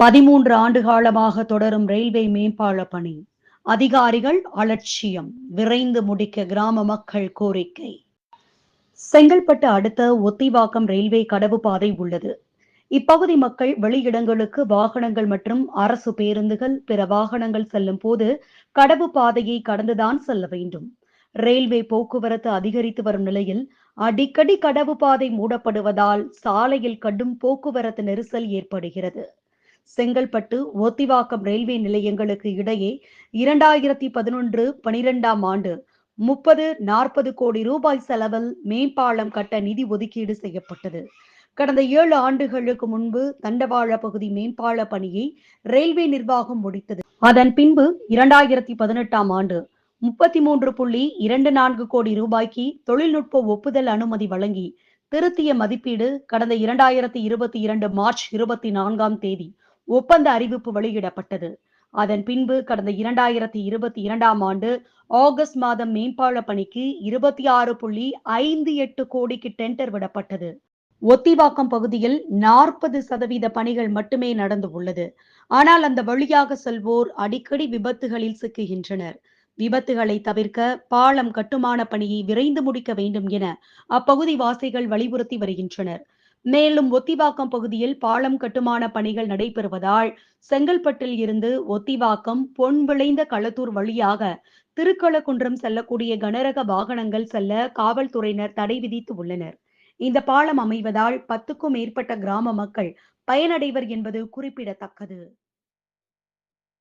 பதிமூன்று ஆண்டு காலமாக தொடரும் ரயில்வே மேம்பால பணி. அதிகாரிகள் அலட்சியம். விரைந்து முடிக்க கிராம மக்கள் கோரிக்கை. செங்கல்பட்டு அடுத்த ஒத்திவாக்கம் ரயில்வே கடவு பாதை உள்ளது. இப்பகுதி மக்கள் வெளியிடங்களுக்கு வாகனங்கள் மற்றும் அரசு பேருந்துகள் பிற வாகனங்கள் செல்லும் போது கடவு பாதையை கடந்துதான் செல்ல வேண்டும். ரயில்வே போக்குவரத்து அதிகரித்து வரும் நிலையில் அடிக்கடி கடவு பாதை மூடப்படுவதால் சாலையில் கடும் போக்குவரத்து நெரிசல் ஏற்படுகிறது. செங்கல்பட்டு ஒத்திவாக்கம் ரயில்வே நிலையங்களுக்கு இடையே இரண்டாயிரத்தி பதினொன்று பனிரெண்டாம் ஆண்டு முப்பது நாற்பது கோடி ரூபாய் செலவில் மேம்பாலம் கட்ட நிதி ஒதுக்கீடு செய்யப்பட்டது. கடந்த ஏழு ஆண்டுகளுக்கு முன்பு தண்டவாள பகுதி மேம்பால பணியை ரயில்வே நிர்வாகம் முடித்தது. அதன் பின்பு இரண்டாயிரத்தி பதினெட்டாம் ஆண்டு முப்பத்தி மூன்று புள்ளி இரண்டு நான்கு கோடி ரூபாய்க்கு தொழில்நுட்ப ஒப்புதல் அனுமதி வழங்கி திருத்திய மதிப்பீடு கடந்த இரண்டாயிரத்தி இருபத்தி இரண்டு மார்ச் இருபத்தி நான்காம் தேதி ஒப்பந்த அறிவிப்பு வெளியிடப்பட்டது. அதன் பின்பு கடந்த இரண்டாயிரத்தி இருபத்தி இரண்டாம் ஆண்டு ஆகஸ்ட் மாதம் மேம்பால பணிக்கு இருபத்தி ஆறு புள்ளி ஐந்து எட்டு கோடிக்கு டெண்டர் விடப்பட்டது. ஒத்திவாக்கம் பகுதியில் நாற்பது சதவீத பணிகள் மட்டுமே நடந்து உள்ளது. ஆனால் அந்த வழியாக செல்வோர் அடிக்கடி விபத்துகளில் சிக்குகின்றனர். விபத்துகளை தவிர்க்க பாலம் கட்டுமான பணியை விரைந்து முடிக்க வேண்டும் என அப்பகுதி வாசிகள் வலியுறுத்தி வருகின்றனர். மேலும் ஒத்திவாக்கம் பகுதியில் பாலம் கட்டுமான பணிகள் நடைபெறுவதால் செங்கல்பட்டில் இருந்து ஒத்திவாக்கம் பொன் விளைந்த களத்தூர் வழியாக திருக்களக்குன்றம் செல்லக்கூடிய கனரக வாகனங்கள் செல்ல காவல்துறையினர் தடை விதித்து உள்ளனர். இந்த பாலம் அமைவதால் பத்துக்கும் மேற்பட்ட கிராம மக்கள் பயனடைவர் என்பது குறிப்பிடத்தக்கது.